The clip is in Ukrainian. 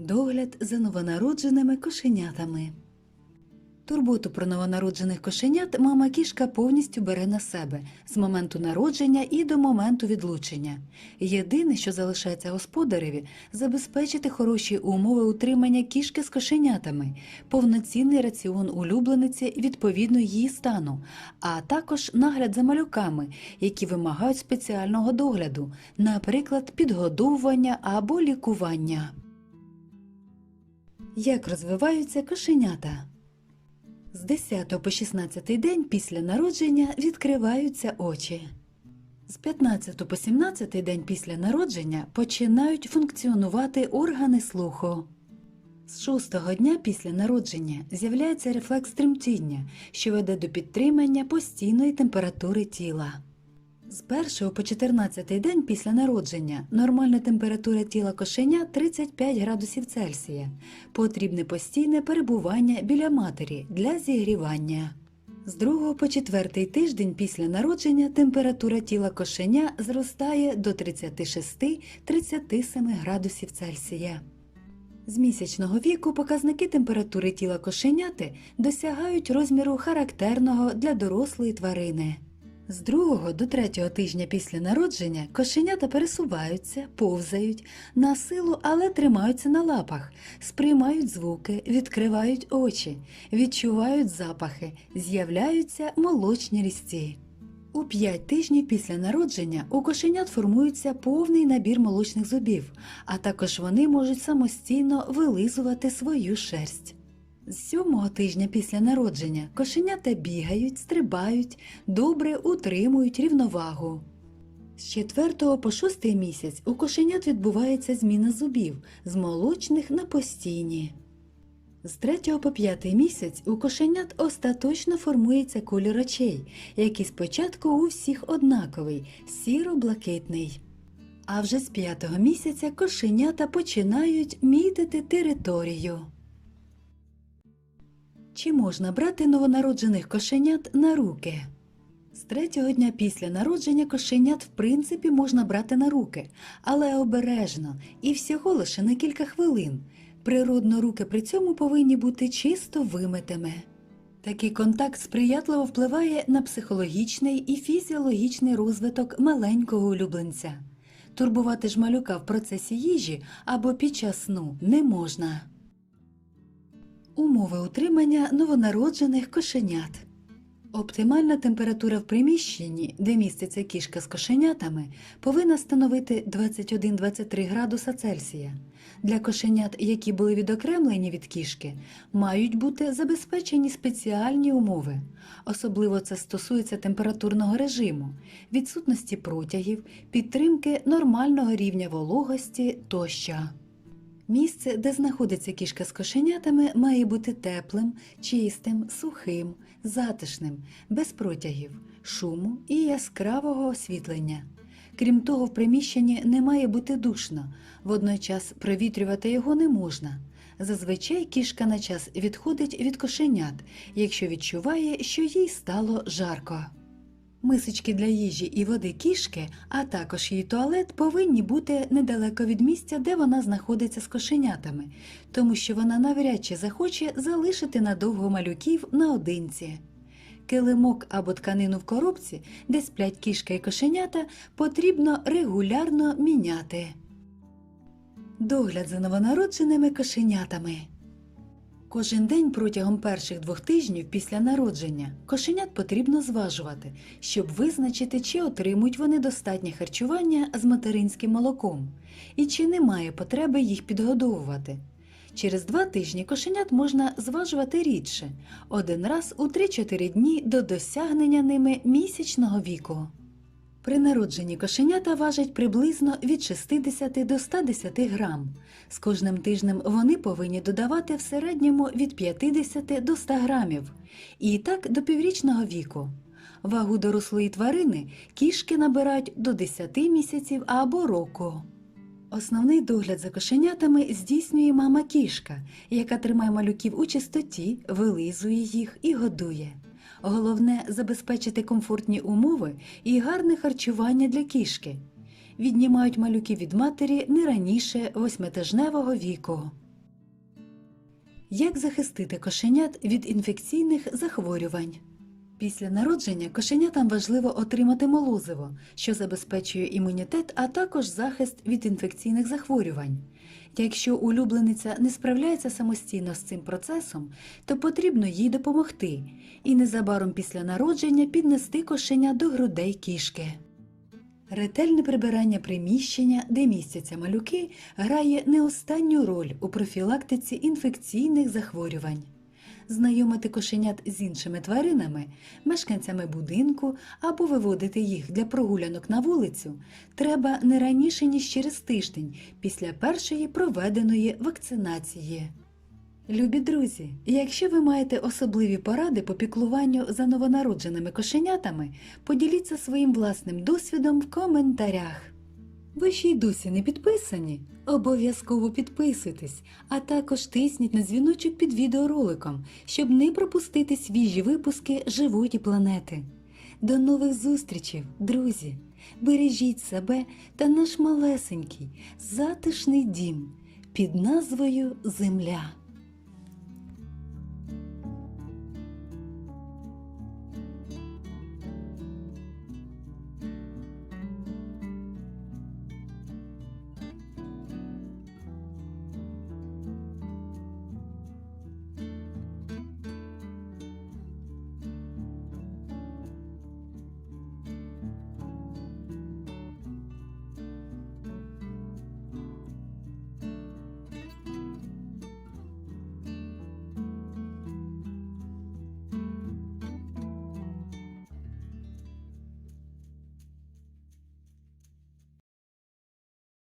Догляд за новонародженими кошенятами. Турботу про новонароджених кошенят мама кішка повністю бере на себе з моменту народження і до моменту відлучення. Єдине, що залишається господареві, забезпечити хороші умови утримання кішки з кошенятами, повноцінний раціон улюблениці відповідно її стану, а також нагляд за малюками, які вимагають спеціального догляду, наприклад, підгодовування або лікування. Як розвиваються кошенята? З 10 по 16 день після народження відкриваються очі. З 15 по 17 день після народження починають функціонувати органи слуху. З 6 дня після народження з'являється рефлекс тремтіння, що веде до підтримання постійної температури тіла. З 1 по 14 день після народження нормальна температура тіла кошеня 35 градусів Цельсія. Потрібне постійне перебування біля матері для зігрівання. З 2 по 4 тиждень після народження температура тіла кошеня зростає до 36-37 градусів Цельсія. З місячного віку показники температури тіла кошеняти досягають розміру характерного для дорослої тварини. З другого до третього тижня після народження кошенята пересуваються, повзають на силу, але тримаються на лапах, сприймають звуки, відкривають очі, відчувають запахи, з'являються молочні різці. У 5 тижнів після народження у кошенят формується повний набір молочних зубів, а також вони можуть самостійно вилизувати свою шерсть. З сьомого тижня після народження кошенята бігають, стрибають, добре утримують рівновагу. З 4 по 6 місяць у кошенят відбувається зміна зубів з молочних на постійні. З 3 по 5 місяць у кошенят остаточно формується колір очей, який спочатку у всіх однаковий сіро-блакитний. А вже з 5 місяця кошенята починають мітити територію. Чи можна брати новонароджених кошенят на руки? З третього дня після народження кошенят в принципі можна брати на руки, але обережно і всього лише на кілька хвилин. Природно руки при цьому повинні бути чисто вимитими. Такий контакт сприятливо впливає на психологічний і фізіологічний розвиток маленького улюбленця. Турбувати ж малюка в процесі їжі або під час сну не можна. Умови утримання новонароджених кошенят. Оптимальна температура в приміщенні, де міститься кішка з кошенятами, повинна становити 21-23 градуса Цельсія. Для кошенят, які були відокремлені від кішки, мають бути забезпечені спеціальні умови. Особливо це стосується температурного режиму, відсутності протягів, підтримки нормального рівня вологості тощо. Місце, де знаходиться кішка з кошенятами, має бути теплим, чистим, сухим, затишним, без протягів, шуму і яскравого освітлення. Крім того, в приміщенні не має бути душно, водночас провітрювати його не можна. Зазвичай кішка на час відходить від кошенят, якщо відчуває, що їй стало жарко. Мисочки для їжі і води кішки, а також її туалет повинні бути недалеко від місця, де вона знаходиться з кошенятами, тому що вона навряд чи захоче залишити надовго малюків наодинці. Килимок або тканину в коробці, де сплять кішка і кошенята, потрібно регулярно міняти. Догляд за новонародженими кошенятами. Кожен день протягом перших двох тижнів після народження кошенят потрібно зважувати, щоб визначити, чи отримують вони достатнє харчування з материнським молоком і чи немає потреби їх підгодовувати. Через два тижні кошенят можна зважувати рідше один раз у 3-4 дні до досягнення ними місячного віку. При народженні кошенята важать приблизно від 60 до 110 грам. З кожним тижнем вони повинні додавати в середньому від 50 до 100 грамів. І так до піврічного віку. Вагу дорослої тварини кішки набирають до 10 місяців або року. Основний догляд за кошенятами здійснює мама кішка, яка тримає малюків у чистоті, вилизує їх і годує. Головне забезпечити комфортні умови і гарне харчування для кішки. Віднімають малюки від матері не раніше восьмитижневого віку. Як захистити кошенят від інфекційних захворювань? Після народження кошенятам важливо отримати молозиво, що забезпечує імунітет, а також захист від інфекційних захворювань. Якщо улюблениця не справляється самостійно з цим процесом, то потрібно їй допомогти і незабаром після народження піднести кошеня до грудей кішки. Ретельне прибирання приміщення, де містяться малюки, грає не останню роль у профілактиці інфекційних захворювань. Знайомити кошенят з іншими тваринами, мешканцями будинку або виводити їх для прогулянок на вулицю треба не раніше ніж через тиждень після першої проведеної вакцинації. Любі друзі, якщо ви маєте особливі поради по піклуванню за новонародженими кошенятами, поділіться своїм власним досвідом в коментарях. Ви ще й досі не підписані? Обов'язково підписуйтесь, а також тисніть на дзвіночок під відеороликом, щоб не пропустити свіжі випуски живої планети. До нових зустрічей, друзі! Бережіть себе та наш малесенький, затишний дім під назвою Земля.